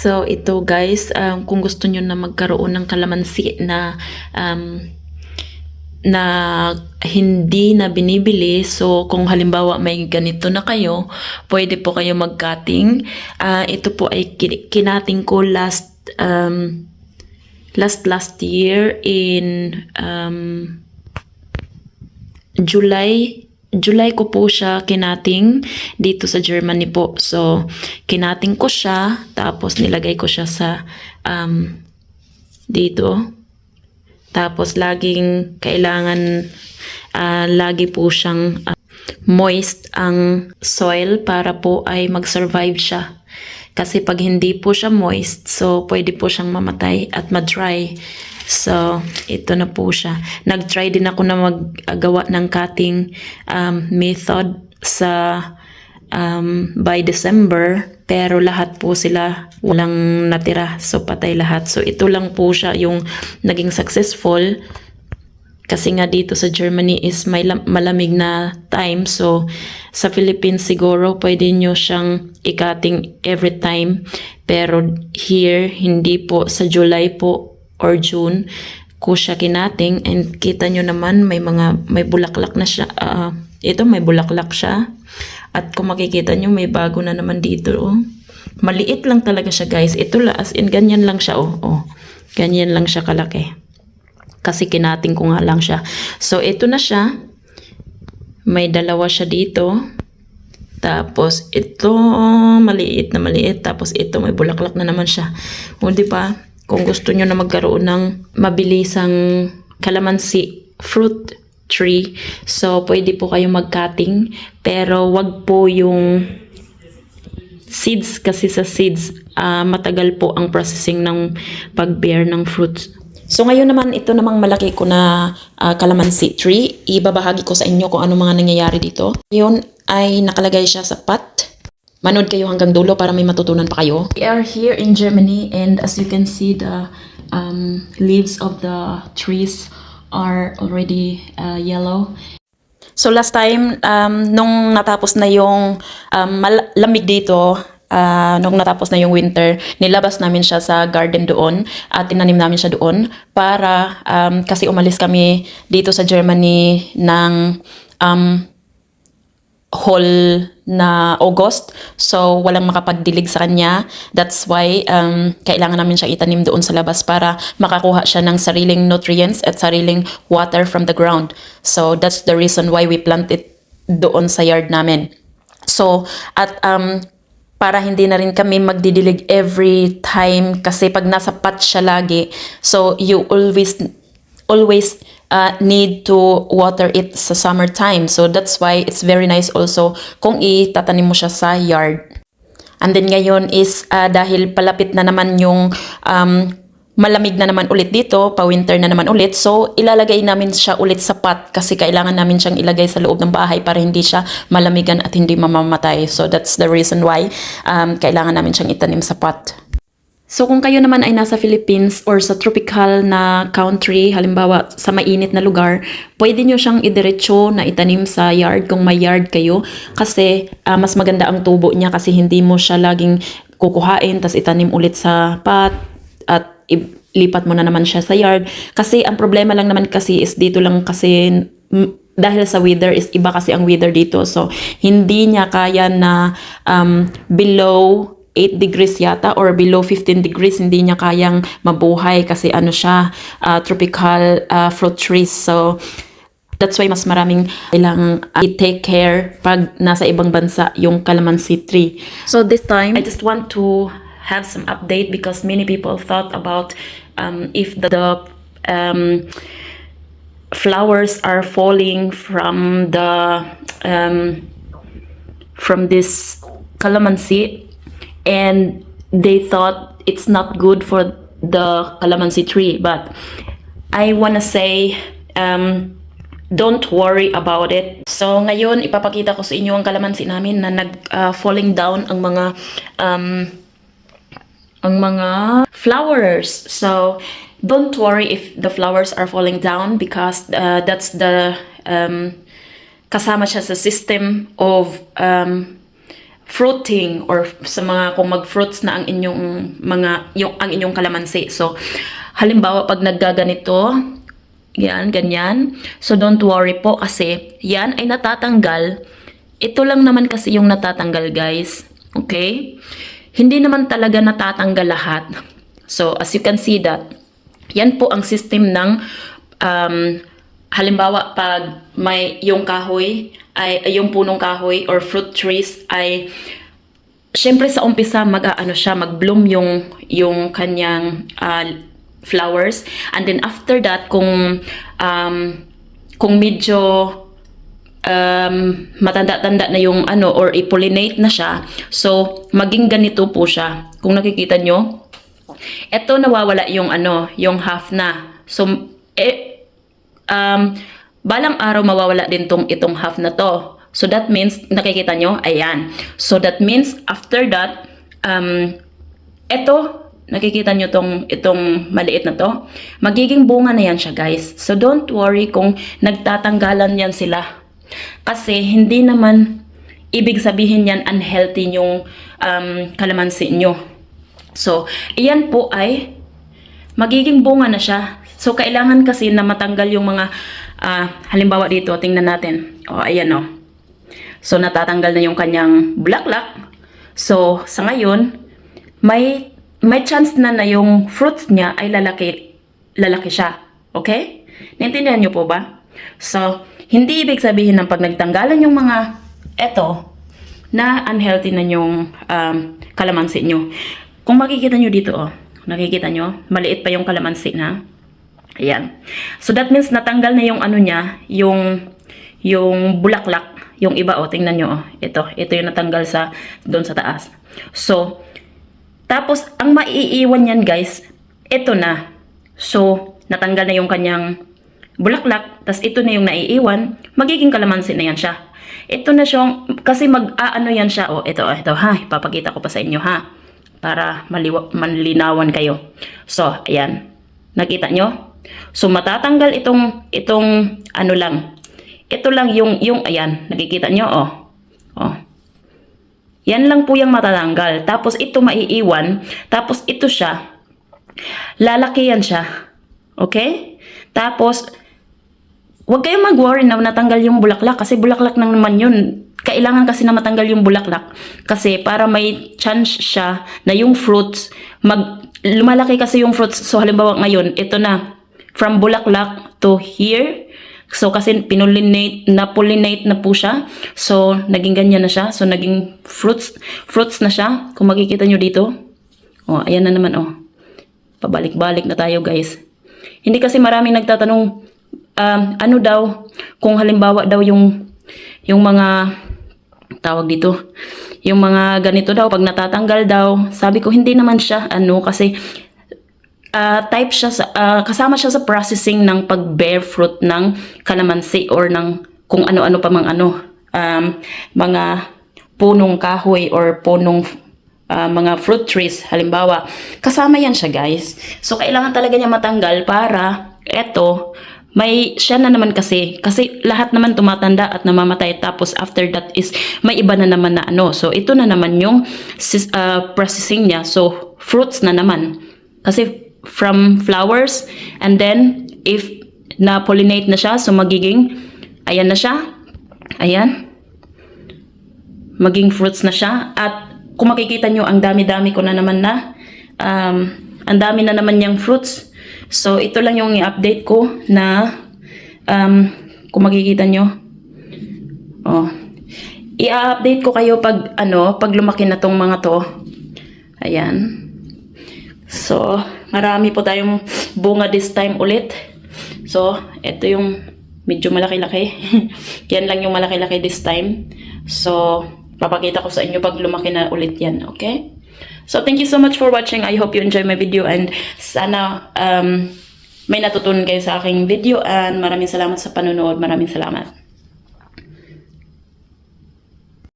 So ito guys, um, kung gusto nyo na magkaroon ng kalamansi na um, na hindi na binibili. So, kung halimbawa may ganito na kayo, pwede po kayo mag-cutting. Ah, ito po ay kin- kinating ko last um, last last year in um, July July ko po siya kinating dito sa Germany po. So, kinating ko siya, tapos nilagay ko siya sa um, dito. Tapos, laging kailangan, ah, lagi po siyang ah, moist ang soil para po ay mag-survive siya. Kasi pag hindi po siya moist, so pwede po siyang mamatay at ma-dry. So, ito na po siya. Nag-try din ako na maggawa ng cutting um, method sa um, by December. Pero lahat po sila walang natira. So, patay lahat. So, ito lang po siya yung naging successful. Kasi nga dito sa Germany is may lam- malamig na time. So, sa Philippines siguro pwede nyo siyang ikating every time. Pero here, hindi po. Sa July po or June ko siya kinating. And kita nyo naman may mga, may bulaklak na siya. ah, ito may bulaklak siya. At kung makikita nyo, may bago na naman dito. Oh. Maliit lang talaga siya guys. Ito la, as in, ganyan lang siya. Oh, oh. Ganyan lang siya kalaki kasi kinating ko nga lang siya. So, ito na siya. May dalawa siya dito. Tapos, ito, maliit na maliit. Tapos, ito, may bulaklak na naman siya. O, di ba? Kung gusto nyo na magkaroon ng mabilisang kalamansi fruit tree, so, pwede po kayo mag-cutting. Pero, wag po yung seeds kasi sa seeds ah, matagal po ang processing ng pag-bear ng fruits. So ngayon naman ito namang malaki ko na ah, calamansi tree. Ibabahagi ko sa inyo kung ano mga nangyayari dito. Yun ay nakalagay siya sa pot. Manood kayo hanggang dulo para may matutunan pa kayo. We are here in Germany and as you can see the um, leaves of the trees are already uh, yellow So last time, um, nung natapos na yung um, lamig dito, ah, nung natapos na yung winter, nilabas namin siya sa garden doon at tinanim namin siya doon para, um, kasi umalis kami dito sa Germany ng um, whole na August. So, walang makapagdilig sa kanya. That's why um, kailangan namin siya itanim doon sa labas para makakuha siya ng sariling nutrients at sariling water from the ground. So, that's the reason why we plant it doon sa yard namin. So, at um, para hindi na rin kami magdidilig every time kasi pag nasa pot siya lagi, so you always always uh, need to water it sa summertime. So that's why it's very nice also kung itatanim mo siya sa yard. And then ngayon is uh, dahil palapit na naman yung um, malamig na naman ulit dito, pa-winter na naman ulit. So, ilalagay namin siya ulit sa pot kasi kailangan namin siyang ilagay sa loob ng bahay para hindi siya malamigan at hindi mamamatay. So, that's the reason why um, kailangan namin siyang itanim sa pot. So kung kayo naman ay nasa Philippines or sa tropical na country, halimbawa sa mainit na lugar, pwede nyo siyang idiretso na itanim sa yard kung may yard kayo kasi ah, mas maganda ang tubo niya kasi hindi mo siya laging kukuhain tas itanim ulit sa pot at lipat mo na naman siya sa yard. Kasi ang problema lang naman kasi is dito lang kasi dahil sa weather is iba kasi ang weather dito. So, hindi niya kaya na um, below 8 degrees yata or below 15 degrees hindi niya kayang mabuhay kasi ano siya uh, tropical uh, fruit trees. So that's why mas maraming kailangang uh, i-take care pag nasa ibang bansa yung calamansi tree. So this time I just want to have some update because many people thought about um, if the, the um, flowers are falling from the um, from this calamansi and they thought it's not good for the calamansi tree but i want to say um, don't worry about it so ngayon ipapakita ko sa inyo ang kalamansi namin na nag uh, falling down ang mga um, ang mga flowers. So, don't worry if the flowers are falling down because uh, that's the um, kasama siya sa system of um, fruiting or sa mga kung mag-fruits na ang inyong mga yung ang inyong kalamansi. So halimbawa pag naggaganito, yan, ganyan. So don't worry po kasi yan ay natatanggal. Ito lang naman kasi yung natatanggal, guys. Okay? Hindi naman talaga natatanggal lahat. So as you can see that yan po ang system ng um, halimbawa pag may yung kahoy ay yung punong kahoy or fruit trees ay syempre sa umpisa mag-ano siya mag-bloom yung yung kanyang ah, flowers. And then after that kung um, kung medyo um, matanda-tanda na yung ano or i-pollinate na siya so maging ganito po siya. Kung nakikita nyo eto nawawala yung ano yung half na. So eh, um, balang araw mawawala din tong itong half na to. So that means, nakikita nyo, ayan. So that means, after that, um, eto, nakikita nyo tong, itong maliit na to, magiging bunga na yan siya guys. So don't worry kung nagtatanggalan yan sila. Kasi hindi naman, ibig sabihin yan unhealthy yung um, kalamansi nyo. So, iyan po ay magiging bunga na siya. So, kailangan kasi na matanggal yung mga, ah, halimbawa dito, tingnan natin. O, ayan o. So, natatanggal na yung kanyang bulaklak. So, sa ngayon, may, may chance na na yung fruits niya ay lalaki, lalaki siya. Okay? Naintindihan niyo po ba? So, hindi ibig sabihin ng pag nagtanggalan yung mga eto, na unhealthy na yung um, kalamansi nyo. Kung makikita nyo dito, oh, nakikita nyo, maliit pa yung kalamansi na. Ayan. So that means natanggal na yung ano niya, yung yung bulaklak, yung iba oh, tingnan nyo oh. Ito, ito yung natanggal sa doon sa taas. So tapos ang maiiwan niyan guys, ito na. So natanggal na yung kanyang bulaklak, tas ito na yung naiiwan, magiging kalamansi na yan siya. Ito na siyang, kasi mag-aano yan siya, oh, ito, oh, ito, ha, ipapakita ko pa sa inyo, ha, para maliwa, manlinawan kayo. So, ayan, nakita nyo? So, matatanggal itong, itong, ano lang, ito lang yung, yung, ayan, nakikita nyo, oh, oh, yan lang po yung matatanggal. Tapos ito maiiwan. Tapos ito siya. Lalaki yan siya. Okay? Tapos, Huwag kayong mag-worry na natanggal yung bulaklak kasi bulaklak nang naman yun. Kailangan kasi na matanggal yung bulaklak kasi para may chance siya na yung fruits mag lumalaki kasi yung fruits. So halimbawa ngayon, ito na from bulaklak to here. So kasi pinulinate na pollinate na po siya. So naging ganyan na siya. So naging fruits fruits na siya. Kung makikita nyo dito. Oh, ayan na naman oh. Pabalik-balik na tayo guys. Hindi kasi maraming nagtatanong um, ano daw, kung halimbawa daw yung, yung mga, tawag dito, yung mga ganito daw, pag natatanggal daw, sabi ko, hindi naman siya, ano, kasi, ah, type siya, sa, ah, kasama siya sa processing ng pag-bear fruit ng kalamansi or ng kung ano-ano pa mang ano, um, mga punong kahoy or punong ah, mga fruit trees, halimbawa, kasama yan siya guys. So, kailangan talaga niya matanggal para eto, may siya na naman kasi. Kasi lahat naman tumatanda at namamatay. Tapos after that is may iba na naman na ano. So ito na naman yung ah, processing niya. So fruits na naman. Kasi from flowers. And then if na pollinate na siya so magiging ayan na siya. Ayan. Maging fruits na siya. At kung makikita nyo ang dami-dami ko na naman na um, ang dami na naman niyang fruits. So ito lang yung i-update ko na um, kung makikita nyo. Oh. I-update ko kayo pag ano pag lumaki na tong mga to. Ayan. So marami po tayong bunga this time ulit so ito yung medyo malaki-laki yan lang yung malaki-laki this time so papakita ko sa inyo pag lumaki na ulit yan okay So, thank you so much for watching. I hope you enjoy my video and sana um, may natutunan kayo sa aking video and maraming salamat sa panonood. Maraming salamat.